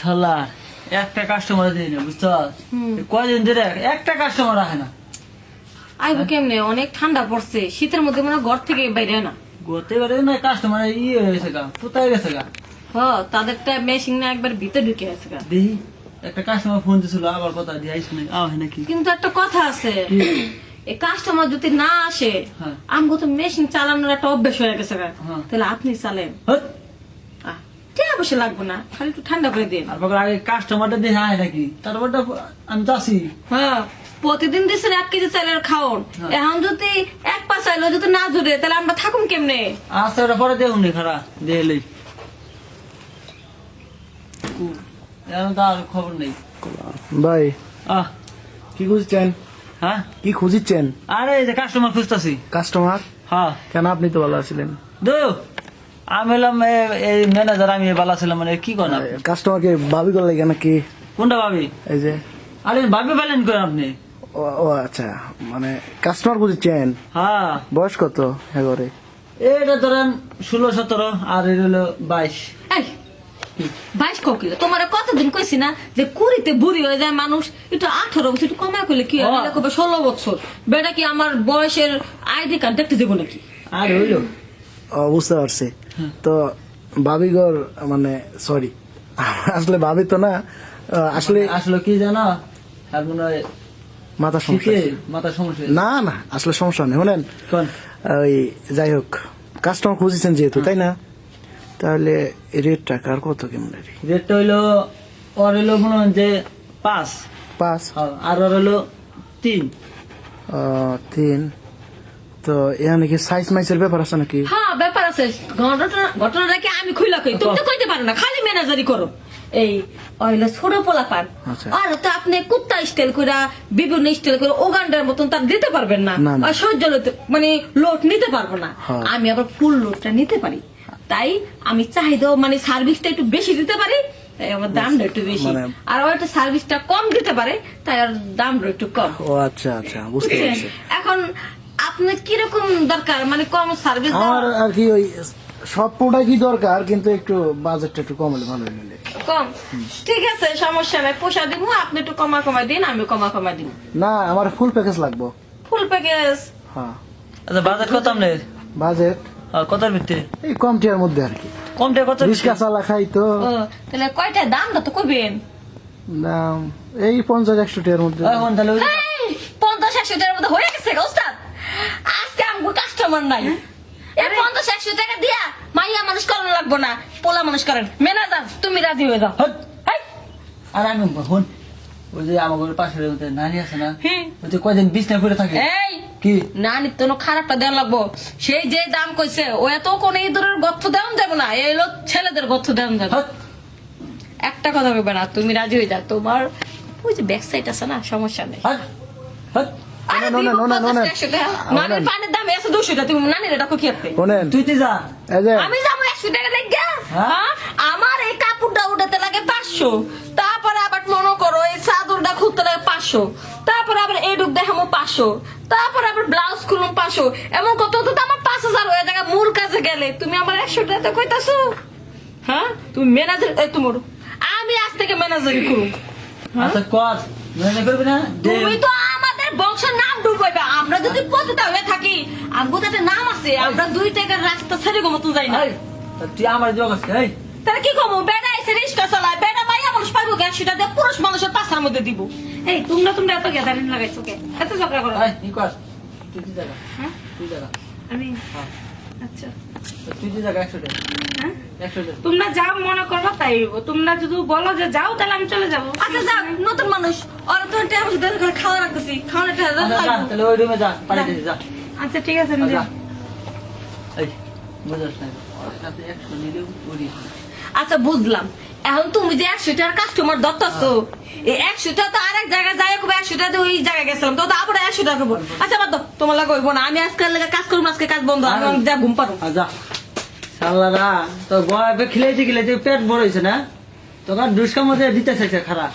শালা একটা কাস্টমার দিই না বুঝছ কয়দিন ধরে একটা কাস্টমার রাখে না। আইবো কেমনে? অনেক ঠান্ডা পড়ছে। শীতের মধ্যে মনে হয় ঘর থেকে বাইরে হয় না। গতে পারে না কাস্টমার ইয়ে হয়ে গেছে গা কোথায় গেছে গা। হ তাদেরটা মেশিন না একবার ভিতরে ঢুকে আছে গা। দেখি একটা কাস্টমার ফোন দিছিল আবার কথা দিয়ে আইস নাকি আহ নাকি। কিন্তু একটা কথা আছে। এই কাস্টমার যদি না আসে হ্যাঁ। আমগো তো মেশিন চালানোর একটা অভ্যাস হয়ে গেছে গা। হ্যাঁ। তাহলে আপনি চালেন! আহ, অবশ্য লাগবে না খালি একটু ঠান্ডা করে দিন। আর বাবা আগে কাস্টমারটা দেখে আয় নাকি? তারপরটা আমি তো আসি। হ্যাঁ প্রতিদিন দিচ্ছেন এক কেজি চালের খাওন। হ্যাঁ। এখন যদি এক পা চাইলো যদি না জুড়ে তাহলে আমরা থাকুন কেমনে? আস্তে ওটা পরে দেখুন নি খারা দিয়ে লই। এখন তো আর খবর নেই। ভাই আহ। কি খুঁজছেন? হ্যাঁ? কি খুঁজিচ্ছেন? আরে এই যে কাস্টমার খুঁজতেছি। কাস্টমার হ্যাঁ। কেন আপনি তো ভালো আছিলেন? দু আমি হলাম এই ম্যানেজার আমি বালা ছিলাম মানে কি করেন? কাস্টমারকে ভাবি করলে কেন কি কোনটা ভাবি? এই যে। আরে ভাবি পেলেন করেন আপনি। ও আচ্ছা মানে কাস্টমার খুঁজছেন হ্যাঁ। বয়স কত এগারে এটা ধরেন ষোলো সতেরো আর এটা হলো বাইশ। এই বাইশ কোকিল তোমার কতদিন কইছি না যে কুড়িতে বুড়ি হয়ে যায় মানুষ একটু আঠারো বছর একটু কমা করলে কি হয়? ও। ষোলো বছর। বেটা কি আমার বয়সের আইডি কার্ড দেখতে যাব নাকি? আর হইল। বুঝতে পারছি তো ভাবিগর মানে সরি আসলে ভাবি তো না আসলে আসলে কি জানো? আর মনে হয় মাথা সমস্যা মাথা সমস্যা না না আসলে সমস্যা নেই। শোনেন ওই যাই হোক কাস্টমার খুঁজেছেন যেহেতু তাই না? তাহলে রেট টাকা আর কত কেমন রেটটা হইল ওর হইল মনে হয় যে পাঁচ। পাঁচ? হ্যাঁ, আর ওর হইল তিন। তিন। তো এখানে কি সাইজ মাইজের ব্যাপার আছে নাকি? হ্যাঁ ব্যাপার আছে। ঘটনা ঘটনাটা কি আমি খুইলা কই? তুমি তো কইতে পারো না খালি ম্যানেজারি করো। এই অইলে ছোট পোলা পান আচ্ছা। আর তো আপনি কুত্তা স্টাইল করে বিভিন্ন স্টাইল করে ওগান্ডার মতন তার দিতে পারবেন না। আর সহ্য মানে লোড নিতে পারব না। হ্যাঁ। আমি আবার ফুল লোডটা নিতে পারি। তাই আমি চাহিদা মানে সার্ভিসটা একটু বেশি দিতে পারি তাই আমার দামটা একটু বেশি। মানে- আর ওইটা সার্ভিসটা কম দিতে পারে তাই আর দামটা একটু কম। ও আচ্ছা আচ্ছা বুঝতে পারছি। এখন আপনার কীরকম দরকার? মানে কম সার্ভিস আমার আর কি ওই সব প্রোডাক্টই দরকার কিন্তু একটু বাজেটটা একটু কম হলে ভালো হলে কম? ঠিক আছে সমস্যা নাই পোষা দিব আপনি একটু কমা কমা দিন আমি কমা কমা দিব না আমার ফুল প্যাকেজ লাগবো। ফুল প্যাকেজ হ্যাঁ। আচ্ছা বাজার কত আপনার? বাজেট কতার ভিত্তিতে এই কম টিয়ার মধ্যে আর কি। কমটা কত রিক্সা চালা খাই তো। তাহলে কয়টা দামটা তো কইবেন? দাম এই পঞ্চাশ একশো টিয়ার মধ্যে। এখন তাহলে এই, পঞ্চাশ একশো টাকার মধ্যে হয়ে গেছে ওস্তাদ। আজকে আমগো কাস্টমার নাই। এই পঞ্চাশ একশো টাকা দিয়া মাইয়া মানুষ করানো লাগবো না পোলা মানুষ করেন ম্যানেজার তুমি রাজি হয়ে যাও। আর আমি ওই যে আমার পাশের নানি আছে না ওই যে কয়দিন বিছনা করে থাকে। এই। কি? না নিত্য খারাপটা দেওয়া লাগবো। সেই যে দাম কইছে ও এত কোন ইঁদুরের গর্থ দেওয়া যাবে না এই হলো ছেলেদের গর্থ দেওয়া যাবে। একটা কথা কইবে না তুমি রাজি হয়ে যাও। তোমার ওই যে ব্যাক সাইড আছে না সমস্যা নেই। হট! হট! আরে না, না, দিব না, না, না, 50 না। একশো টাকা। নানির পানির দাম একশো দুশো টাকা তুমি নানির এটা কি তুই তুই যা। আমি যাব একশো টাকা লেগে। হ্যাঁ? আমার এই কাপড়টা উঠাতে লাগে পাঁচশো। তারপরে আবার মনে করো এই চাদরটা খুলতে লাগে পাঁচশো। তারপরে আবার এডুক দেখামো পাঁচশো। তারপরে আবার ব্লাউজ খুলুম পাঁচশো। এমন কত তো আমার পাঁচ হাজার হয়ে যায় মূল কাজে গেলে। তুমি আমার একশো টাকা কইতাছো। হ্যাঁ? তুমি ম্যানেজার এই তোমার। আমি আজ থেকে ম্যানেজারি করুম আচ্ছা কর। মনে করবি না? তুমি তো আমাদের বংশের নাম ডুবাইবা আমরা যদি পতিতা হয়ে থাকি আমগো তো একটা নাম আছে আমরা দুই টাকার রাস্তা ছেড়ে গো মতন যাই না। তুই আমার যোগ আছে এই। তাহলে কি কমু? বেটা এসে রিস্কা চালায় বেটা মাইয়া মানুষ পাইবো গ্যাস সেটা দিয়ে পুরুষ মানুষের পাশার মধ্যে দিব। এই তোমরা তোমরা এত গ্যাদারিন লাগাইছো কে? এত ঝগড়া করো। এই, কি কর? তুই তুই জায়গা? হ্যাঁ? তুই জায়গা? আমি হ্যাঁ। আচ্ছা। হ্যাঁ? তোমরা যা মনে করো তাই তোমরা যদি বলো যে যাও তাহলে আমি চলে যাব। আচ্ছা যা নতুন মানুষ। ওরা তো করে খাওয়া রাখতেছি। দাও, আচ্ছা, তাহলে ওই রুমে যা বাড়িতে যা। আচ্ছা ঠিক আছে আমি করি আচ্ছা বুঝলাম। এখন তুমি যে একশো টাকার কাস্টমার ধরতেছো এই একশো টাকা তো আরেক জায়গায় যাই খুব একশো টাকা দিয়ে ওই জায়গায় গেছিলাম। তো আবার একশোটা বল আচ্ছা বাদ তোমার লাগে হইবো না। আমি আজকাল লাগে কাজ করব আজকে কাজ বন্ধ। আমি যা ঘুম পারো যা সাল্লারা তো গড়াবে খিলাইতে খিলাইতে পেট বড় হয়েছে না? তোকে দুষ্কার মধ্যে দিতে চাইছে খারাপ